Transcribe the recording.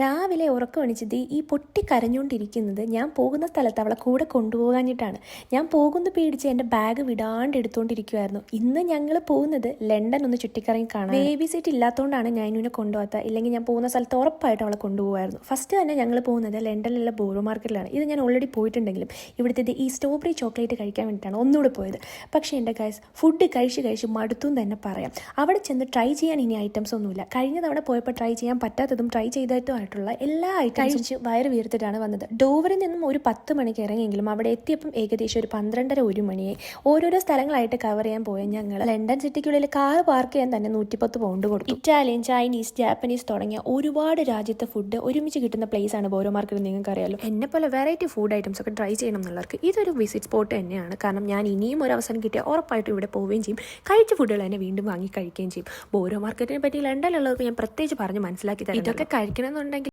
രാവിലെ ഉറക്കം എണിച്ചത് ഈ പൊട്ടി കരഞ്ഞുകൊണ്ടിരിക്കുന്നത് ഞാൻ പോകുന്ന സ്ഥലത്ത് അവളെ കൂടെ കൊണ്ടുപോകാഞ്ഞിട്ടാണ്. ഞാൻ പോകുന്ന പേടിച്ച് എന്റെ ബാഗ് വിടാണ്ട് എടുത്തുകൊണ്ടിരിക്കുമായിരുന്നു ഇന്ന് ഞങ്ങൾ പോകുന്നത് ലണ്ടൻ ഒന്ന് ചുറ്റിക്കറങ്ങി കാണാൻ. ബേബി സീറ്റ് ഇല്ലാത്തതുകൊണ്ടാണ് ഞാൻ ഇനുവിനെ കൊണ്ടുപോകാത്ത ഇല്ലെങ്കിൽ ഞാൻ പോകുന്ന സ്ഥലത്ത് ഉറപ്പായിട്ട് അവളെ കൊണ്ടുപോകുമായിരുന്നു. ഫസ്റ്റ് തന്നെ ഞങ്ങൾ പോകുന്നത് ലണ്ടനിലുള്ള ബോറോ മാർക്കറ്റിലാണ്. ഇത് ഞാൻ ഓൾറെഡി പോയിട്ടുണ്ടെങ്കിലും ഇവിടുത്തെ ഈ സ്ട്രോബെറി ചോക്ലേറ്റ് കഴിക്കാൻ വേണ്ടിയിട്ടാണ് ഒന്നുകൂടെ പോയത്. പക്ഷേ എന്റെ ഗൈസ് ഫുഡ് കഴിച്ച് കഴിച്ച് മടുത്തു തന്നെ പറയാം. അവിടെ ചെന്ന് ട്രൈ ചെയ്യാൻ ഇനി ഐറ്റംസ് ഒന്നുമില്ല. കഴിഞ്ഞ തവണ പോയപ്പോൾ ട്രൈ ചെയ്യാൻ പറ്റാത്തതും ട്രൈ ചെയ്തതുമായിട്ടുള്ള എല്ലാ ഐറ്റംസും കഴിച്ച് വയറ് വീർത്തിട്ടാണ് വന്നത്. ഡോവറിൽ നിന്നും ഒരു പത്ത് മണിക്ക് ഇറങ്ങിയെങ്കിലും അവിടെ എത്തിയപ്പം ഏകദേശം ഒരു പന്ത്രണ്ടര ഒരു മണിയായി. ഓരോരോ സ്ഥലങ്ങളായിട്ട് കവർ ചെയ്യാൻ പോയ ഞങ്ങൾ ലണ്ടൻ സിറ്റിക്കുള്ളിൽ കാർ പാർക്ക് ചെയ്യാൻ തന്നെ നൂറ്റിപ്പത്ത് പൗണ്ട് കൊടുത്തു. ഇറ്റാലിയൻ ചൈനീസ് ജാപ്പനീസ് തുടങ്ങിയ ഒരുപാട് രാജ്യത്തെ ഫുഡ് ഒരുമിച്ച് കിട്ടുന്ന പ്ലേസ് ആണ് ബോരോ മാർക്കറ്റ് നിങ്ങൾക്ക് അറിയാലോ. എന്നെ പോലെ വെറൈറ്റി ഫുഡ് ഐറ്റംസ് ഒക്കെ ട്രൈ ചെയ്യണം എന്നുള്ളവർക്ക് ഇതൊരു വിസിറ്റ് സ്പോട്ട് തന്നെയാണ്. കാരണം ഞാൻ ഇനിയും ഒരു അവസരം കിട്ടിയാൽ ഉറപ്പായിട്ടും ഇവിടെ പോവുകയും ചെയ്യും. കഴിച്ച ഫുഡുകൾ തന്നെ വീണ്ടും വാങ്ങി കഴിക്കുകയും ചെയ്യും. ബോരോ മാർക്കറ്റിനെ പറ്റി ലണ്ടനിലുള്ളവർക്ക് ഞാൻ പ്രത്യേകിച്ച് പറഞ്ഞ് മനസ്സിലാക്കി തരാം ഇതൊക്കെ കഴിക്കണമെന്നുണ്ടെങ്കിൽ